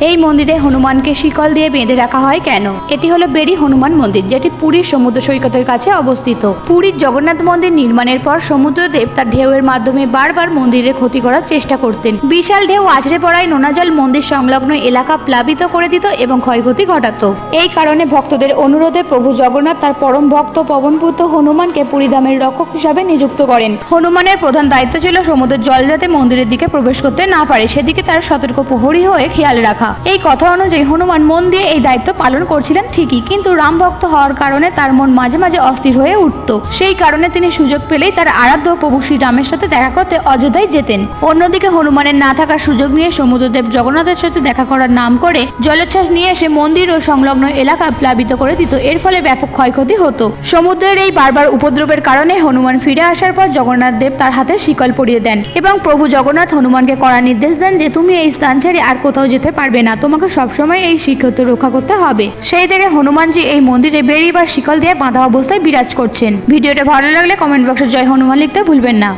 এই মন্দিরে হনুমানকে শিকল দিয়ে বেঁধে রাখা হয় কেন? এটি হলো বেরি হনুমান মন্দির, যেটি পুরীর সমুদ্র সৈকতের কাছে অবস্থিত। পুরীর জগন্নাথ মন্দির নির্মাণের পর সমুদ্রদেব তার ঢেউয়ের মাধ্যমে বারবার মন্দিরের ক্ষতি করার চেষ্টা করতেন। বিশাল ঢেউ আছড়ে পড়ায় নোনাজল মন্দির সংলগ্ন এলাকা প্লাবিত করে দিত এবং ক্ষয়ক্ষতি ঘটাত। এই কারণে ভক্তদের অনুরোধে প্রভু জগন্নাথ তার পরম ভক্ত পবনপুত্র হনুমানকে পুরীধামের রক্ষক হিসাবে নিযুক্ত করেন। হনুমানের প্রধান দায়িত্ব ছিল সমুদ্রের জল যাতে মন্দিরের দিকে প্রবেশ করতে না পারে, সেদিকে তার সতর্ক প্রহরী হয়ে খেয়াল রাখা এই কথা অনুযায়ী হনুমান মন দিয়ে এই দায়িত্ব পালন করছিলেন ঠিকই, কিন্তু রাম ভক্ত হওয়ার কারণে তার মন মাঝে মাঝে অস্থির হয়ে উঠত। সেই কারণে তিনি সুযোগ পেলেই তার আরাধ্য প্রভু শ্রীরামের সাথে দেখা করতে অযোধ্যায় যেতেন। অন্যদিকে হনুমানের না থাকার সুযোগ নিয়ে সমুদ্রদেব জগন্নাথের সাথে দেখা করার নাম করে জলোচ্ছ্বাস নিয়ে এসে মন্দির ও সংলগ্ন এলাকা প্লাবিত করে দিত। এর ফলে ব্যাপক ক্ষয়ক্ষতি হতো। সমুদ্রের এই বারবার উপদ্রবের কারণে হনুমান ফিরে আসার পর জগন্নাথ দেব তার হাতে শিকল পরিয়ে দেন এবং প্রভু জগন্নাথ হনুমানকে কড়া নির্দেশ দেন যে, তুমি এই স্থান ছেড়ে আর কোথাও যেতে পারবে না। তোমাকে সবসময় এই শিক্ষত রক্ষা করতে হবে। সেই থেকে হনুমানজি এই মন্দিরে বেরিয়ে বা শিকল দিয়ে বাঁধা অবস্থায় বিরাজ করছেন। ভিডিওটা ভালো লাগলে কমেন্ট বক্সে জয় হনুমান লিখতে ভুলবেন না।